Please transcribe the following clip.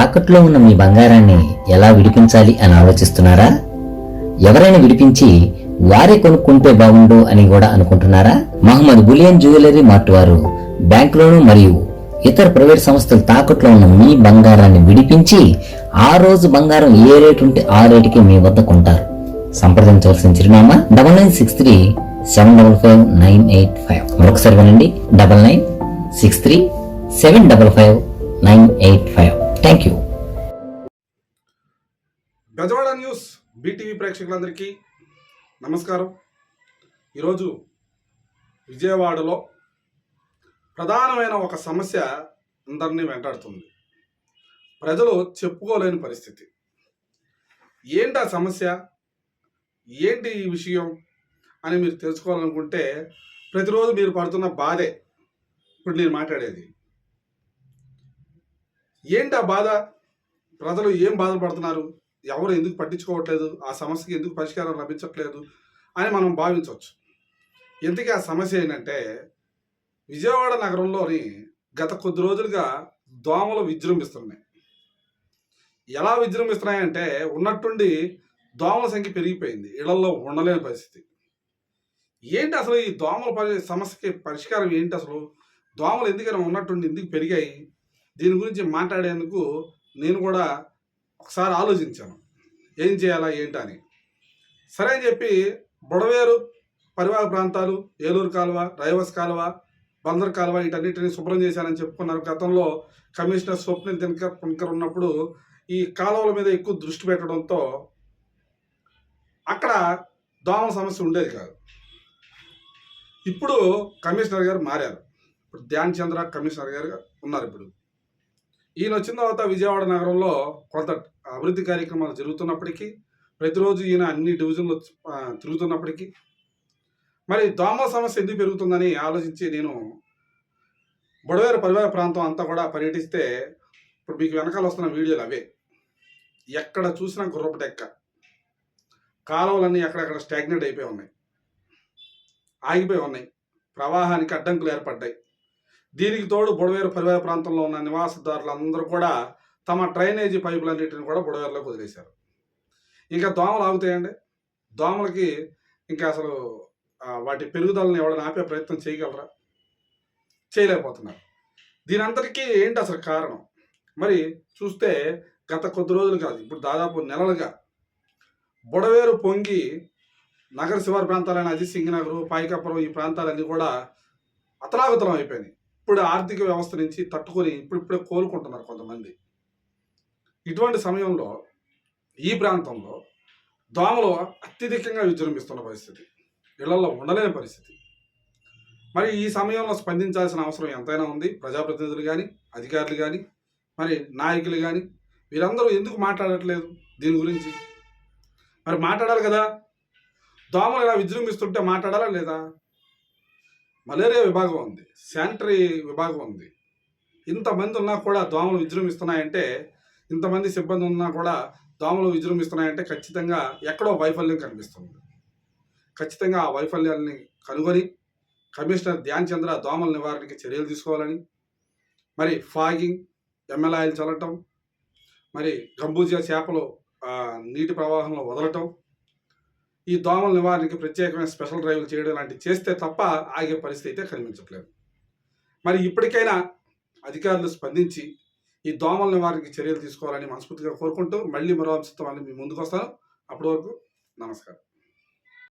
తాకట్లో ఉన్న మీ బంగారాన్ని ఎలా విడిపించాలి అని ఆలోచిస్తున్నారా? ఎవరైనా విడిపించి వారే కొనుక్కుంటే బాగుండు అని కూడా అనుకుంటున్నారా? మహమ్మద్ బులియన్ జ్యువెలరీ మార్ట్ వారు బ్యాంకులోను మరియు ఇతర ప్రైవేట్ సంస్థలు తాకట్లో ఉన్న మీ బంగారాన్ని విడిపించి ఆ రోజు బంగారం ఏ రేటు ఉంటే ఆ రేటుకి మీ వద్ద కొంటారు. సంప్రదించవలసిన చిరునామా double nine six three seven double five nine eight five. మరొకసారి వినండి double nine six three seven double five nine eight five. Thank you Gajawada news BTV ప్రేక్షకులందరికీ నమస్కారం. ఈరోజు విజయవాడలో ప్రధానమైన ఒక సమస్య అందరినీ వెంటాడుతుంది. ప్రజలు చెప్పుకోలేని పరిస్థితి. ఏంటి ఆ సమస్య? ఏంటి ఈ విషయం అని మీరు తెలుసుకోవాలనుకుంటే ప్రతిరోజు మీరు పడుతున్న బాధే. ఇప్పుడు నేను మాట్లాడేది ఏంటి ఆ బాధ? ప్రజలు ఏం బాధపడుతున్నారు? ఎవరు ఎందుకు పట్టించుకోవట్లేదు? ఆ సమస్యకి ఎందుకు పరిష్కారం లభించట్లేదు అని మనం భావించవచ్చు. ఎందుకు ఆ సమస్య ఏంటంటే విజయవాడ నగరంలోని గత కొద్ది రోజులుగా దోమలు విజృంభిస్తున్నాయి. ఎలా విజృంభిస్తున్నాయంటే ఉన్నట్టుండి దోమల సంఖ్య పెరిగిపోయింది. ఇళ్ళలో ఉండలేని పరిస్థితి. ఏంటి అసలు ఈ దోమల పరి సమస్యకి పరిష్కారం ఏంటి అసలు? దోమలు ఎందుకైనా ఉన్నట్టుండి ఎందుకు పెరిగాయి? దీని గురించి మాట్లాడేందుకు నేను కూడా ఒకసారి ఆలోచించాను. ఏం చేయాలా ఏంటని సరే అని చెప్పి బుడవేరు పరివాహ ప్రాంతాలు ఏలూరు కాలువ రైవస్ కాలువ బందర్ కాలువ వీటన్నిటిని శుభ్రం చేశానని చెప్పుకున్నారు. గతంలో కమిషనర్ స్వప్నిల్ దినకర్ పుణకర్ ఉన్నప్పుడు ఈ కాలువల మీద ఎక్కువ దృష్టి పెట్టడంతో అక్కడ దోమల సమస్య ఉండేది కాదు. ఇప్పుడు కమిషనర్ గారు మారారు. ఇప్పుడు ధ్యాన్ చంద్ర కమిషనర్ గారు ఉన్నారు ఇప్పుడు. ఈయన వచ్చిన తర్వాత విజయవాడ నగరంలో కొంత అభివృద్ధి కార్యక్రమాలు జరుగుతున్నప్పటికీ ప్రతిరోజు ఈయన అన్ని డివిజన్లు తిరుగుతున్నప్పటికీ. మరి దోమల సమస్య ఎందుకు పెరుగుతుందని ఆలోచించి నేను బుడవేరు పరివార ప్రాంతం అంతా కూడా పర్యటిస్తే ఇప్పుడు మీకు వెనకాల వస్తున్న వీడియోలు అవే. ఎక్కడ చూసినా గుర్రపు డెక్క. కాలువలన్నీ ఎక్కడెక్కడ స్టాగ్నేట్ అయిపోయి ఉన్నాయి. ఆగిపోయి ఉన్నాయి. ప్రవాహానికి అడ్డంకులు ఏర్పడ్డాయి. దీనికి తోడు బుడవేరు పరివార ప్రాంతంలో ఉన్న నివాసదారులందరూ కూడా తమ డ్రైనేజీ పైపులన్నిటిని కూడా బుడవేరులోకి వదిలేశారు. ఇంకా దోమలు ఆగుతాయండి. దోమలకి ఇంకా అసలు వాటి పెరుగుదలను ఎవడని ఆపే ప్రయత్నం చేయగలరా? చేయలేకపోతున్నారు. దీని అంతటికీ ఏంటి అసలు కారణం? మరి చూస్తే గత కొద్ది రోజులు కాదు ఇప్పుడు దాదాపు నెలలుగా బుడవేరు పొంగి నగర శివారు ప్రాంతాలైన అజిత్ సింగ్ నగర్ పాయికాపురం ఈ ప్రాంతాలన్నీ కూడా అతలాకుతలం అయిపోయినాయి. ఇప్పుడు ఆర్థిక వ్యవస్థ నుంచి తట్టుకొని ఇప్పుడిప్పుడే కోలుకుంటున్నారు కొంతమంది. ఇటువంటి సమయంలో ఈ ప్రాంతంలో దోమలు అత్యధికంగా విజృంభిస్తున్న పరిస్థితి. ఇళ్ళలో ఉండలేని పరిస్థితి. మరి ఈ సమయంలో స్పందించాల్సిన అవసరం ఎంతైనా ఉంది. ప్రజాప్రతినిధులు కానీ అధికారులు కానీ మరి నాయకులు కానీ వీరందరూ ఎందుకు మాట్లాడట్లేదు దీని గురించి? మరి మాట్లాడాలి కదా. దోమలు ఇలా విజృంభిస్తుంటే మాట్లాడాలా లేదా? మలేరియా విభాగం ఉంది శానిటరీ విభాగం ఉంది. ఇంతమంది ఉన్నా కూడా దోమలు విజృంభిస్తున్నాయంటే ఇంతమంది సిబ్బంది ఉన్నా కూడా దోమలు విజృంభిస్తున్నాయంటే ఖచ్చితంగా ఎక్కడో వైఫల్యం కనిపిస్తుంది. ఖచ్చితంగా ఆ వైఫల్యాన్ని కనుగొని కమిషనర్ ధ్యాన్ చంద్ర దోమల నివారణకి చర్యలు తీసుకోవాలని మరి ఫాగింగ్ ఎమ్మెల్యేలు చల్లటం మరి గంబూజియా చేపలు నీటి ప్రవాహంలో వదలటం ఈ దోమల నివారణకి ప్రత్యేకమైన స్పెషల్ డ్రైవ్లు చేయడం లాంటివి చేస్తే తప్ప ఆగే పరిస్థితి అయితే కనిపించట్లేదు. మరి ఇప్పటికైనా అధికారులు స్పందించి ఈ దోమల నివారణకి చర్యలు తీసుకోవాలని మనస్ఫూర్తిగా కోరుకుంటూ మళ్ళీ మరో అంశంతో మళ్ళీ మీ ముందుకు వస్తాను. అప్పటి వరకు నమస్కారం.